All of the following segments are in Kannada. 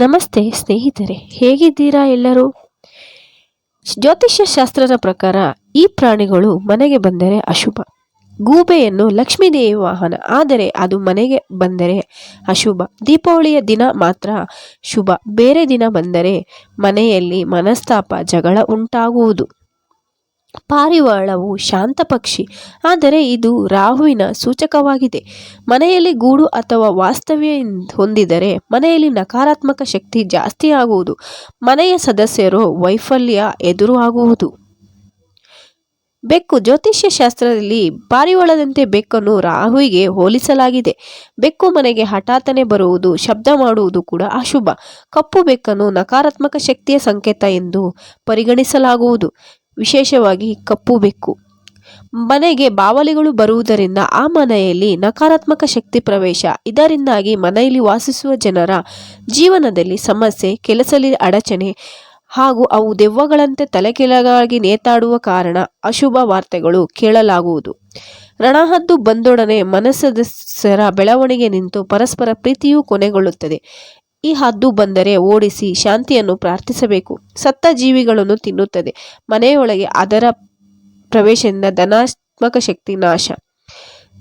ನಮಸ್ತೆ ಸ್ನೇಹಿತರೆ, ಹೇಗಿದ್ದೀರಾ ಎಲ್ಲರೂ? ಜ್ಯೋತಿಷ್ಯ ಶಾಸ್ತ್ರದ ಪ್ರಕಾರ ಈ ಪ್ರಾಣಿಗಳು ಮನೆಗೆ ಬಂದರೆ ಅಶುಭ. ಗೂಬೆಯನ್ನು ಲಕ್ಷ್ಮೀದೇವಿ ವಾಹನ, ಆದರೆ ಅದು ಮನೆಗೆ ಬಂದರೆ ಅಶುಭ. ದೀಪಾವಳಿಯ ದಿನ ಮಾತ್ರ ಶುಭ. ಬೇರೆ ದಿನ ಬಂದರೆ ಮನೆಯಲ್ಲಿ ಮನಸ್ತಾಪ, ಜಗಳ ಉಂಟಾಗುವುದು. ಪಾರಿವಾಳವು ಶಾಂತ ಪಕ್ಷಿ, ಆದರೆ ಇದು ರಾಹುವಿನ ಸೂಚಕವಾಗಿದೆ. ಮನೆಯಲ್ಲಿ ಗೂಡು ಅಥವಾ ವಾಸ್ತವ್ಯ ಹೊಂದಿದರೆ ಮನೆಯಲ್ಲಿ ನಕಾರಾತ್ಮಕ ಶಕ್ತಿ ಜಾಸ್ತಿ ಆಗುವುದು, ಮನೆಯ ಸದಸ್ಯರು ವೈಫಲ್ಯ ಎದುರು ಆಗುವುದು ಬೆಕ್ಕು ಜ್ಯೋತಿಷ್ಯ ಶಾಸ್ತ್ರದಲ್ಲಿ ಪಾರಿವಾಳದಂತೆ ಬೆಕ್ಕನ್ನು ರಾಹುವಿಗೆ ಹೋಲಿಸಲಾಗಿದೆ. ಬೆಕ್ಕು ಮನೆಗೆ ಹಠಾತ್ತನೆ ಬರುವುದು, ಶಬ್ದ ಮಾಡುವುದು ಕೂಡ ಅಶುಭ. ಕಪ್ಪು ಬೆಕ್ಕನ್ನು ನಕಾರಾತ್ಮಕ ಶಕ್ತಿಯ ಸಂಕೇತ ಎಂದು ಪರಿಗಣಿಸಲಾಗುವುದು. ವಿಶೇಷವಾಗಿ ಕಪ್ಪು ಬೆಕ್ಕು. ಮನೆಗೆ ಬಾವಲಿಗಳು ಬರುವುದರಿಂದ ಆ ಮನೆಯಲ್ಲಿ ನಕಾರಾತ್ಮಕ ಶಕ್ತಿ ಪ್ರವೇಶ. ಇದರಿಂದಾಗಿ ಮನೆಯಲ್ಲಿ ವಾಸಿಸುವ ಜನರ ಜೀವನದಲ್ಲಿ ಸಮಸ್ಯೆ, ಕೆಲಸದಲ್ಲಿ ಅಡಚಣೆ ಹಾಗೂ ಅವು ದೆವ್ವಗಳಂತೆ ತಲೆಕೆಳಗಾಗಿ ನೇತಾಡುವ ಕಾರಣ ಅಶುಭ ವಾರ್ತೆಗಳು ಕೇಳಲಾಗುವುದು. ರಣಹದ್ದು ಬಂದೊಡನೆ ಮನಸ್ಸದಸ್ಯರ ಬೆಳವಣಿಗೆ ನಿಂತು ಪರಸ್ಪರ ಪ್ರೀತಿಯೂ ಕೊನೆಗೊಳ್ಳುತ್ತದೆ. ಈ ಹದ್ದು ಬಂದರೆ ಓಡಿಸಿ ಶಾಂತಿಯನ್ನು ಪ್ರಾರ್ಥಿಸಬೇಕು. ಸತ್ತ ಜೀವಿಗಳನ್ನು ತಿನ್ನುತ್ತದೆ. ಮನೆಯೊಳಗೆ ಅದರ ಪ್ರವೇಶದಿಂದ ಧನಾತ್ಮಕ ಶಕ್ತಿ ನಾಶ.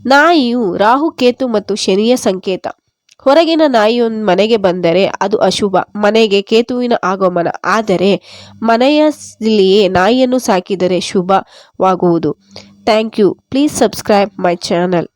ನಾಯಿಯು ರಾಹು, ಕೇತು ಮತ್ತು ಶನಿಯ ಸಂಕೇತ. ಹೊರಗಿನ ನಾಯಿಯೊಂದು ಮನೆಗೆ ಬಂದರೆ ಅದು ಅಶುಭ. ಮನೆಗೆ ಕೇತುವಿನ ಆಗಮನ. ಆದರೆ ಮನೆಯಲ್ಲಿಯೇ ನಾಯಿಯನ್ನು ಸಾಕಿದರೆ ಶುಭವಾಗುವುದು. Thank you. Please subscribe my channel.